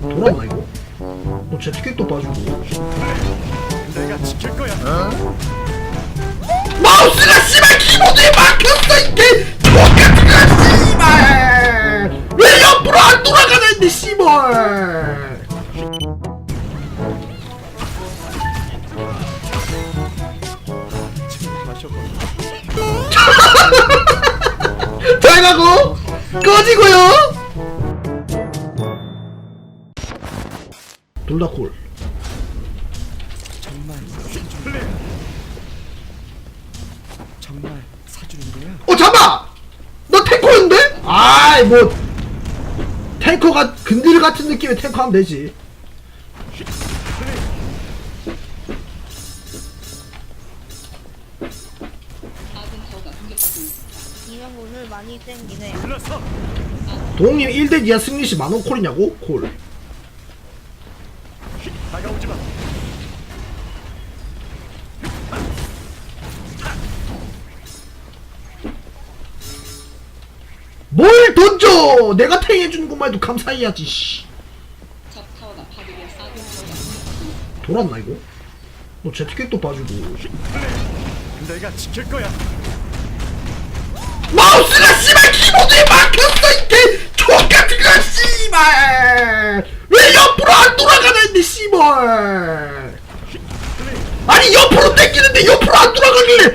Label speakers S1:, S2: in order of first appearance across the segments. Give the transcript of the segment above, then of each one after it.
S1: 돌았나 이거? 너 제트킥도 빠지고
S2: 내가 지킬 거야.
S1: 마우스가 씨발 키보드에 막혔어 이게 똑같은 거야 씨발 왜 옆으로 안 돌아가나 했는데 씨발
S2: 마셔봐.
S1: 잘 가고 꺼지고요 둘 다 콜.
S2: 정말 사주는 정말 사주는 거야?
S1: 어 잠깐! 너 탱커였는데? 아이 뭐 탱커가 근딜 같은 느낌의 탱커 하면 되지
S3: 이명 오늘 많이 땡기네.
S2: 불러서
S1: 동님 1대 이하 승리시 만원 콜이냐고? 콜
S2: 다가오지 마.
S1: 뭘 던져! 내가 탱 해주는 것만 해도 감사해야지 씨. 돌았나 이거? 너 제트킥도 빠지고
S2: 내가 지킬 거야.
S1: 마우스가 씨발 키보 옆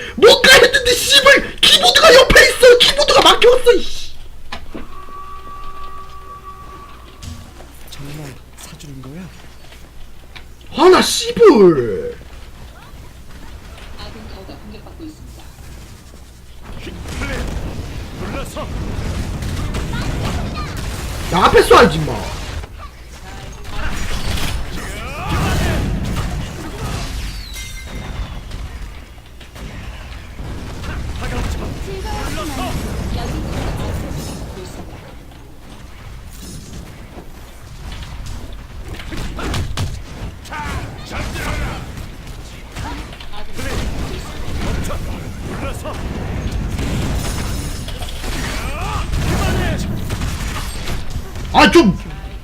S1: 아 좀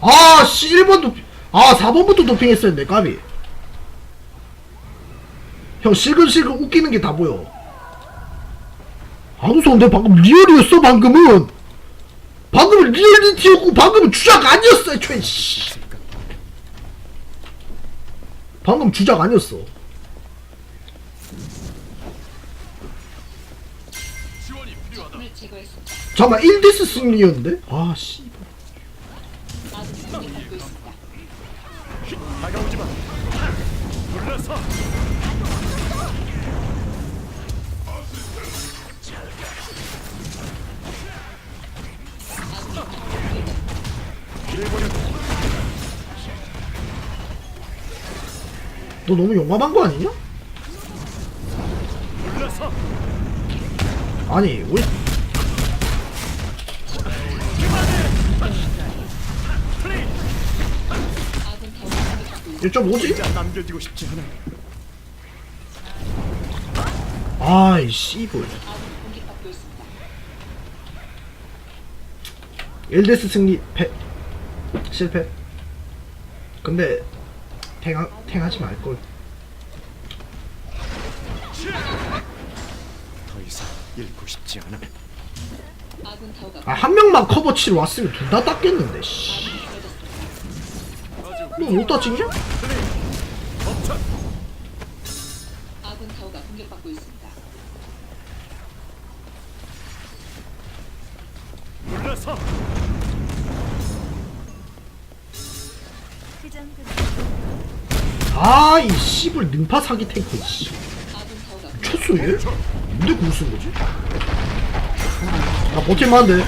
S1: 아 씨 1번도 아 4번부터 도핑했어야 했네 까비. 형 실근실근 웃기는 게 다 보여 안 웃었는데 방금 리얼이었어 방금은 방금은 리얼리티였고 방금은 주작 아니었어 애초에 씨. 방금 주작 아니었어 잠깐만 1데스 승리였는데? 아씨
S2: 다가오지 마. 불러서
S1: 너 너무 용감한 거 아니냐? 아니
S2: 플레이.
S1: 이좀 뭐지?
S2: 이제 남겨지고 싶지 않아.
S1: 아이 씨불 1데스 승리 패 실패 근데 탱하, 탱하지 말걸
S2: 더 이상 잃고 싶지 않아.
S1: 아 한 명만 커버 치러 왔으면 둘 다 땄겠는데 씨. 너못?
S2: 플레이. 멈춰.
S1: 아이 씨불 능파 사기 탱크 씨 쳤어 얘? 뭔데 궁쓴 거지? 아 버틸만한데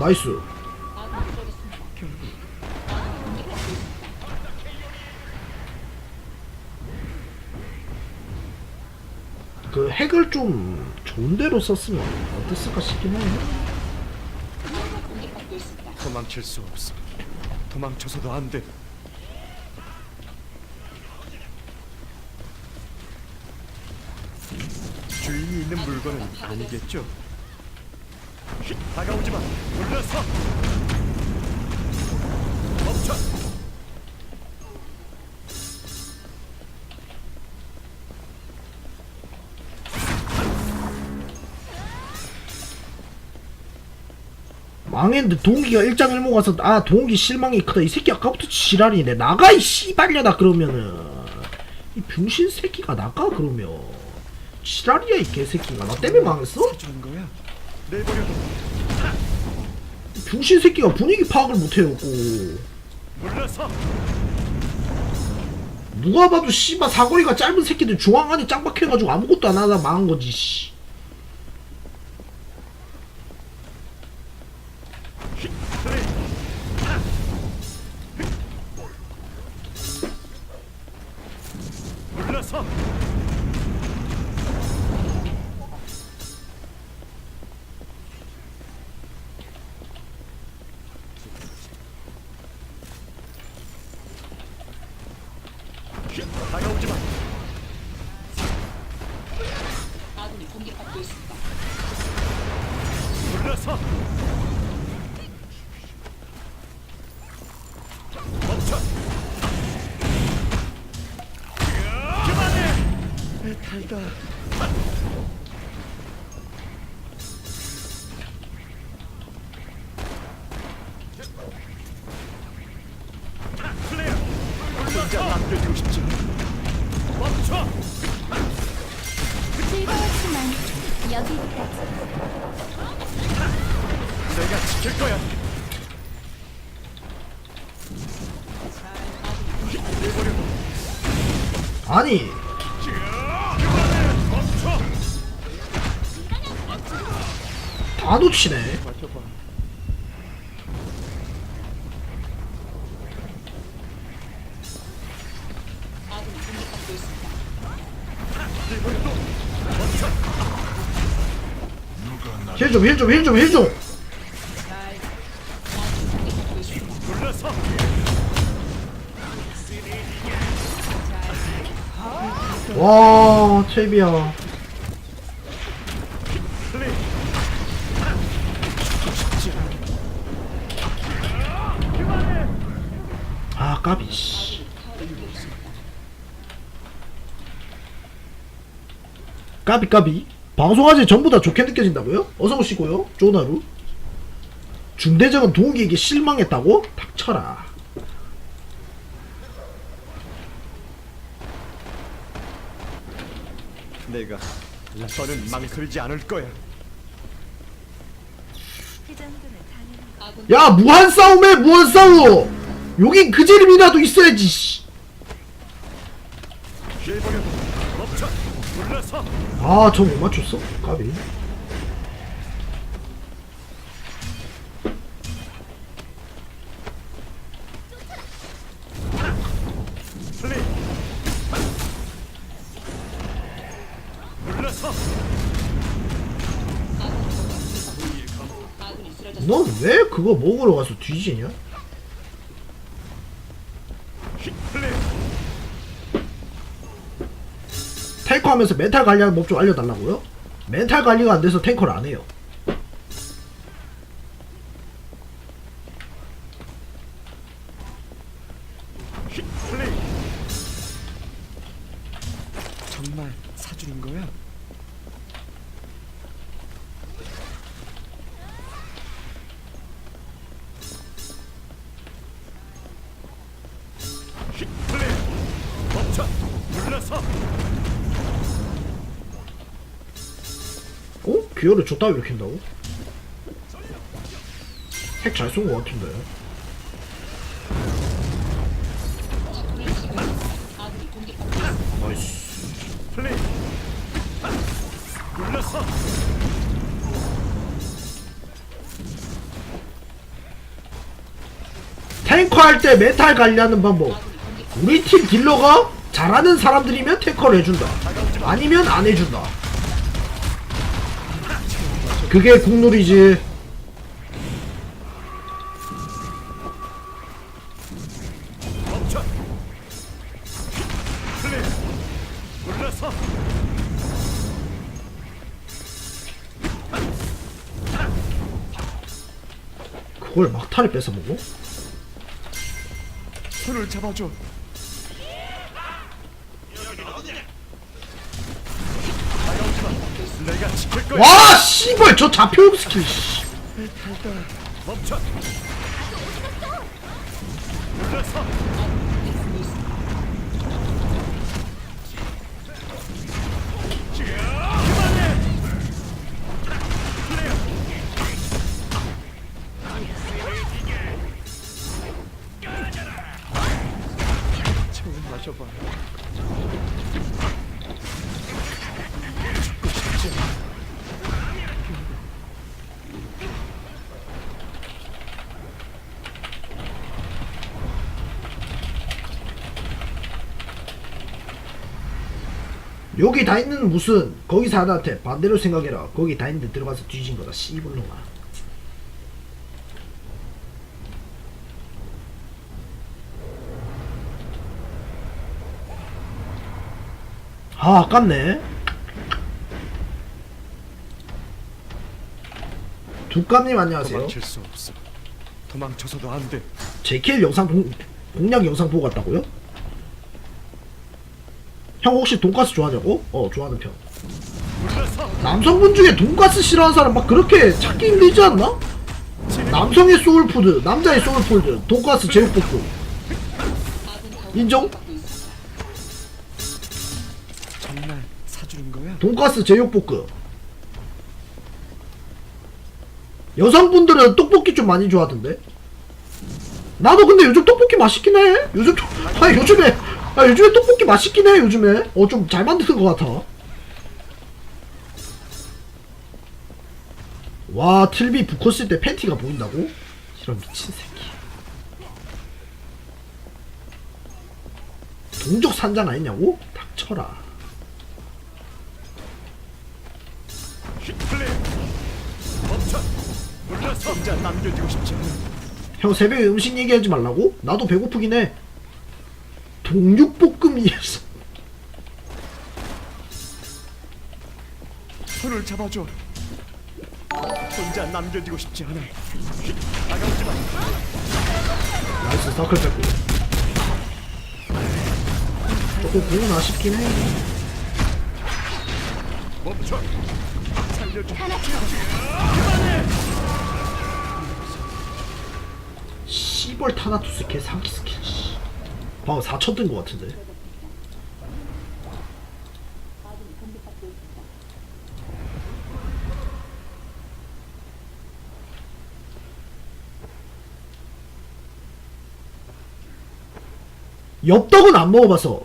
S1: 나이스 그 핵을 좀 좋은 데로 썼으면 어땠을까 싶긴
S4: 있습니다.
S2: 도망칠 수 없어. 도망쳐서도 안 돼. 주인이 있는 물건은 아니겠죠? 다가오지 마. 물러서. 멈춰.
S1: 망했는데 동기가 일장일모 가서 아 동기 실망이 크다 이 새끼 아까부터 지랄이네 나가 이 씨발려다 그러면은 이 병신 새끼가 나가 그러면 지랄이야 이 개새끼가 나 때문에 망했어? 이 병신 새끼가 분위기 파악을 못해갖고. 누가 봐도 씨발 사거리가 짧은 새끼들 중앙 안에 짱 박혀가지고 아무것도 안 하다 망한 거지 씨.
S2: 물 달다. 내버려. 멈춰.
S1: 힐좀 힐 좀 힐좀
S4: 있습니다.
S2: 물러서.
S1: 와 채비야
S2: 플레이.
S1: 아 까비 씨 까비 까비 방송하지 전부 다 좋게 느껴진다고요? 어서 오시고요 하루 중대장은 동기에게 실망했다고? 닥쳐라
S2: 내가 더는 망설이지 않을 거야.
S1: 야 무한 싸움에 무한 싸움 여긴 그 재림이라도 있어야지 씨. 아 저 못 맞췄어? 까비. 넌 왜 그거 먹으러 가서 뒤지냐?
S2: 플레이.
S1: 탱커 하면서 멘탈 관리하는 법 좀 알려달라고요? 멘탈 관리가 안 돼서 탱커를 안 해요 어? 기어를 줬다 이렇게 한다고? 핵 잘 쏜 것 같은데. 나이스
S2: 플레이. 물러서.
S1: 탱커 할때 멘탈 관리하는 방법 우리 팀 딜러가 잘하는 사람들이면 탱커를 해준다 아니면 안 해준다 그게 국룰이지. 그걸 막타를 뺏어먹어?
S2: 손을 잡아줘.
S1: 와 씨발 저 잡혀온 스킬 씨.
S2: 멈춰.
S1: 여기 다 있는 무슨 거기 사람한테 반대로 생각해라 거기 다 있는데 들어가서 뒤진 거다 씨불놈아 아 아깝네 두감님 안녕하세요
S2: 도망칠 수 없어. 도망쳐서도 안 돼.
S1: 제킬 영상 공, 공략 영상 보고 갔다고요? 형 혹시 돈가스 좋아하냐고? 어 좋아하는 편. 남성분 중에 돈가스 싫어하는 사람 막 그렇게 찾기 힘들지 않나? 남성의 소울푸드, 남자의 소울푸드, 돈가스 제육볶음 인정?
S2: 정말 사주는 거야?
S1: 돈가스 제육볶음 여성분들은 떡볶이 좀 많이 좋아하던데 나도 근데 요즘 떡볶이 맛있긴 해 요즘 또- 아 요즘에 아 요즘에 떡볶이 맛있긴 해 요즘에 어 좀 잘 만드는 것 같아 와 틀비 쓸때 팬티가 보인다고? 이런 미친 새끼 동족 산장 아니냐고? 닥쳐라. 형 새벽에 음식 얘기하지 말라고? 나도 배고프긴 해. 동육볶음이
S2: 손을 잡아줘. 혼자 남겨두고 싶지 않아. 다가오지 마.
S1: 나이스 서클 뺏고. 조금 보면 아쉽긴 해.
S2: 멈춰. 살려줘.
S1: 씨벌 타나투스 개 사기 스킬. 씨. 방금 4천 뜬 것 같은데. 엽떡은 안 먹어봐서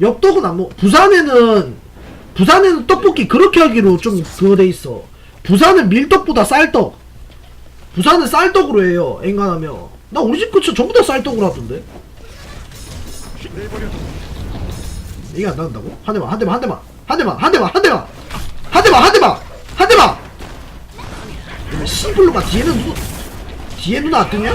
S1: 엽떡은 안 먹. 부산에는 부산에는 떡볶이 그렇게 하기로 좀 그거 돼 있어. 부산은 밀떡보다 쌀떡. 부산은 쌀떡으로 해요. 앵간하면. 나 우리 집 근처 전부 다 쌀떡으로 하던데. 이게 안 나온다고? 한 대만, 한 대만, 한 대만, 한 대만, 한 대만, 한 대만, 한 대만, 한 대만, 한 대만. 이러면 씨불로가 뒤에는 누구? 뒤에 누나 안 뜨냐?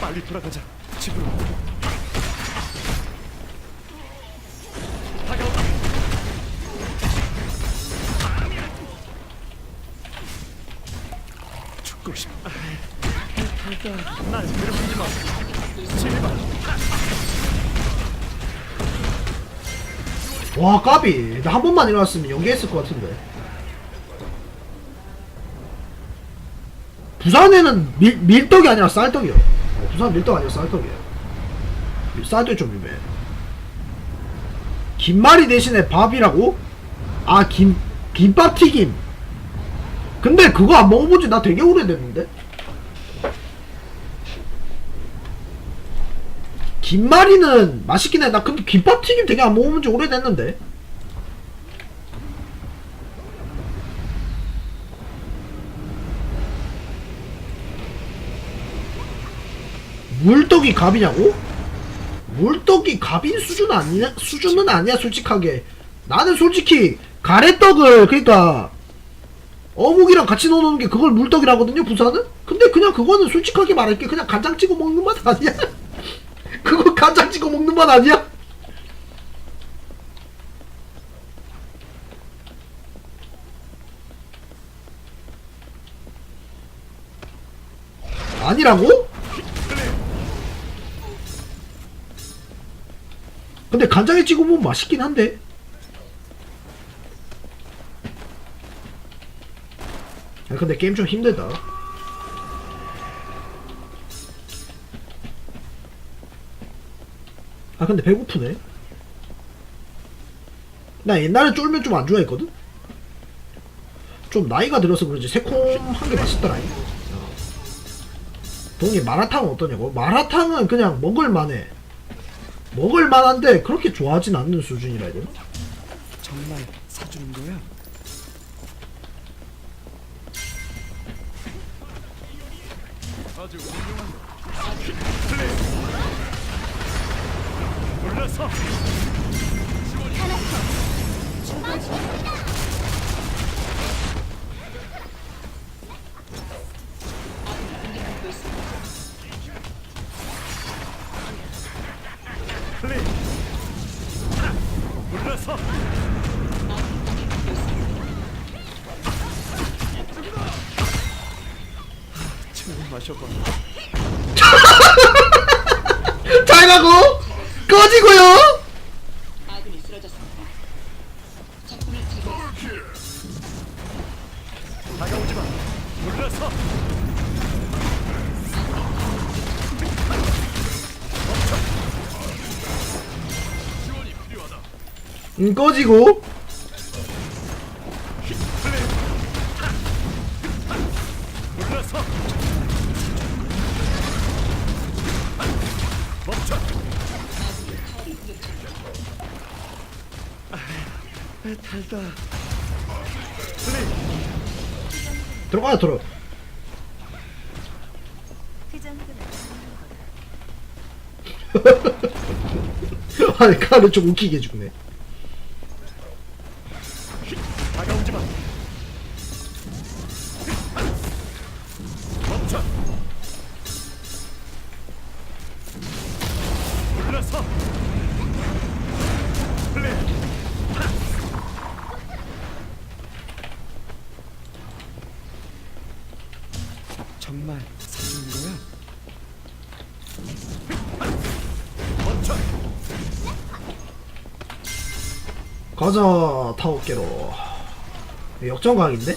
S2: 빨리 돌아가자. 집으로. 날 괴롭히지 마. 제발.
S1: 와 까비. 나 한 번만 일어났으면 연기했을 것 같은데. 부산에는 밀, 밀떡이 아니라 쌀떡이요. 어, 부산 밀떡 아니라 쌀떡이에요. 쌀떡이 좀 유명해. 김말이 대신에 밥이라고? 아, 김, 김밥 튀김. 근데 그거 안 먹어본 지 나 되게 오래됐는데? 김말이는 맛있긴 해. 나 근데 김밥 튀김 되게 안 먹어본 지 오래됐는데? 물떡이 갑이냐고? 물떡이 갑인 수준 아니냐? 수준은 아니야 솔직하게 나는 솔직히 가래떡을 그러니까 어묵이랑 같이 넣어놓는 게 그걸 물떡이라거든요 부산은? 근데 그냥 그거는 솔직하게 말할게 그냥 간장 찍어 먹는 맛 아니야? 간장 찍어 먹는 맛 아니야? 아니라고? 근데 간장에 찍어 먹으면 맛있긴 한데 근데 게임 좀 힘들다 아 근데 배고프네. 나 옛날에 쫄면 좀 안 좋아했거든. 좀 나이가 들어서 그런지 새콤한 게 맛있더라. 어. 동이 마라탕은 어떠냐고? 마라탕은 그냥 먹을만해. 먹을만한데 그렇게 좋아하진 않는 수준이라 해야 되나?
S2: 정말 사주는 거야? 아주 훌륭한 올라서 플레이. 올라서 참 마셔봐.
S1: 잘 가고 꺼지고요.
S4: 아군이 쓰러졌습니다. 적군을 제거했습니다.
S2: 다가오지 마. 필요하다.
S1: 음, 꺼지고 아니 카를 좀 웃기게 해주네. 가자 타워깨로. 역전각인데?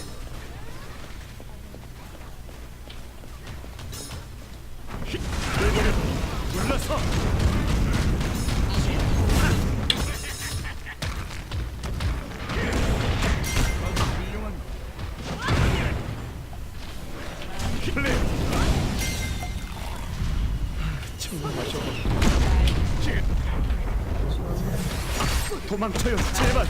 S2: 도망쳐요, 제발.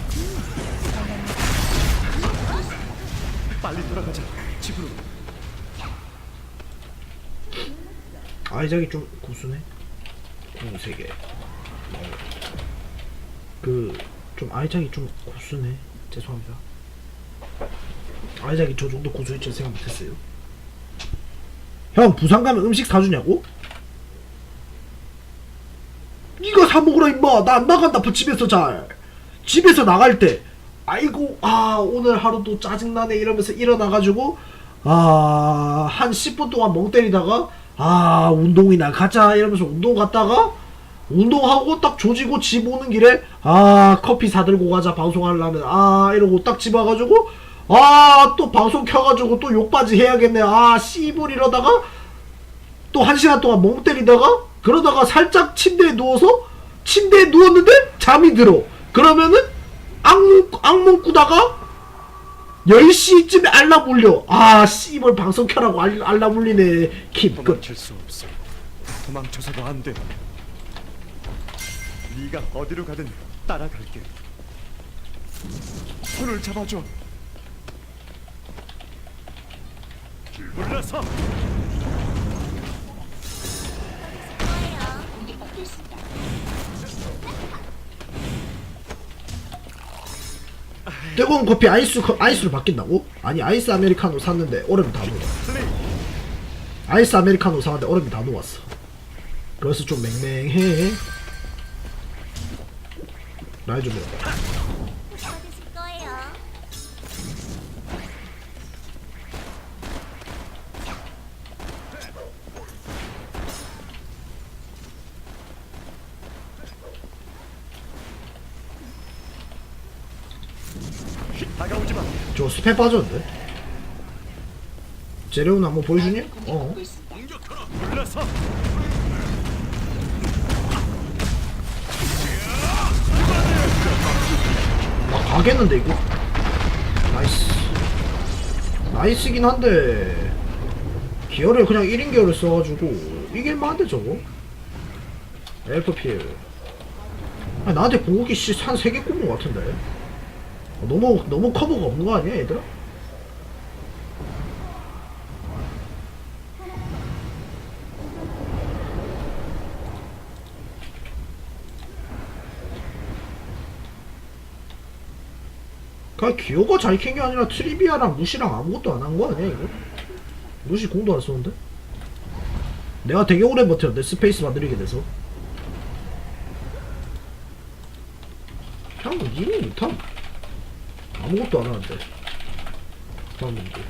S1: 아이작이 좀 고수네. 공세 개. 그좀 아이작이 좀 고수네. 죄송합니다. 아이작이 저 정도 고수일 줄 생각 못했어요. 형 부산 가면 음식 사주냐고? 네가 사 먹으라 임마. 나 안 나간다. 집에서 잘. 집에서 나갈 때 아이고 아 오늘 하루도 짜증나네 이러면서 일어나가지고 아한 10분 동안 멍 때리다가 아 운동이나 가자 이러면서 운동 갔다가 운동하고 딱 조지고 집 오는 길에 아 커피 사들고 가자 방송하려면. 아 이러고 딱 집 와가지고 아 또 방송 켜가지고 또 욕바지 해야겠네. 아 씨불 이러다가 또 한 시간 동안 멍 때리다가 그러다가 살짝 침대에 누워서 침대에 누웠는데 잠이 들어. 그러면은 악몽 악몽 꾸다가 10시쯤에 알람 울려 아 씨발 방송 켜라고 알, 알람 울리네
S2: 도망칠 수 없어. 도망쳐서도 안 돼. 네가 어디로 가든 따라갈게. 손을 잡아줘. 올라서.
S1: 뜨거운 커피 아이스 커- 아이스로 바뀐다고? 아니 아이스 아메리카노 샀는데 얼음이 다 녹아. 아이스 아메리카노 샀는데 얼음이 다 녹았어 그래서 좀 맹맹해 나이 좀 해봐
S5: 받으실 거예요.
S2: 다가오지
S1: 스페 빠졌는데? 제레온 한번 보여주니? 어. 나 가겠는데 이거? 나이스 나이스긴 한데 기어를 그냥 1인 기어를 써가지고 이길만한데 저거? 엘프 필 아니 나한테 공격이 씨한 3개 꼽은 것 같은데 어, 너무 너무 커버가 없는 거 아니야 얘들아? 그냥 기어가 잘 캔 게 아니라 트리비아랑 루시랑 아무것도 안 한 거 아니야 이거? 루시 공도 안 썼는데? 내가 되게 오래 버텼는데 스페이스 만들게 돼서 그냥 이미 못함 아무것도 안 하는데. 문제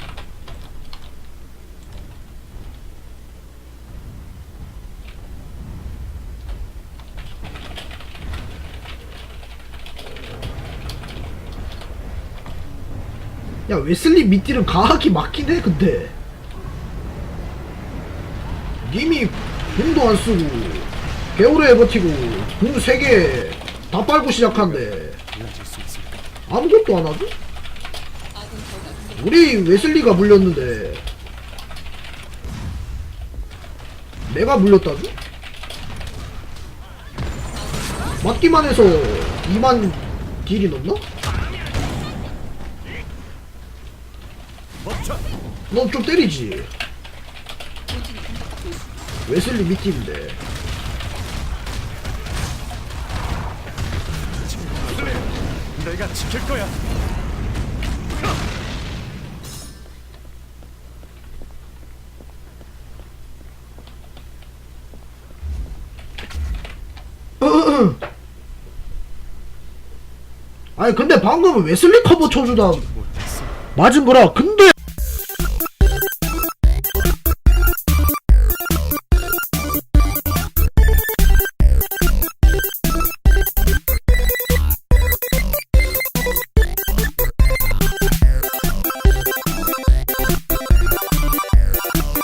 S1: 야 웨슬리 미띠는 가하기 맞긴 해 근데. 님이 공도 안 쓰고 개오래 버티고 공 3개 다 빨고
S2: 있을까?
S1: 아무것도 안
S4: 공격
S1: 우리 웨슬리가 물렸는데 내가 물렸다죠? 맞기만 해서 2만 딜이 넘나? 넌 좀 때리지. 웨슬리 미티인데
S2: 내가 지킬 거야.
S1: 아니 근데 방금은 웨슬리 커버 쳐주다. 맞은 거라 근데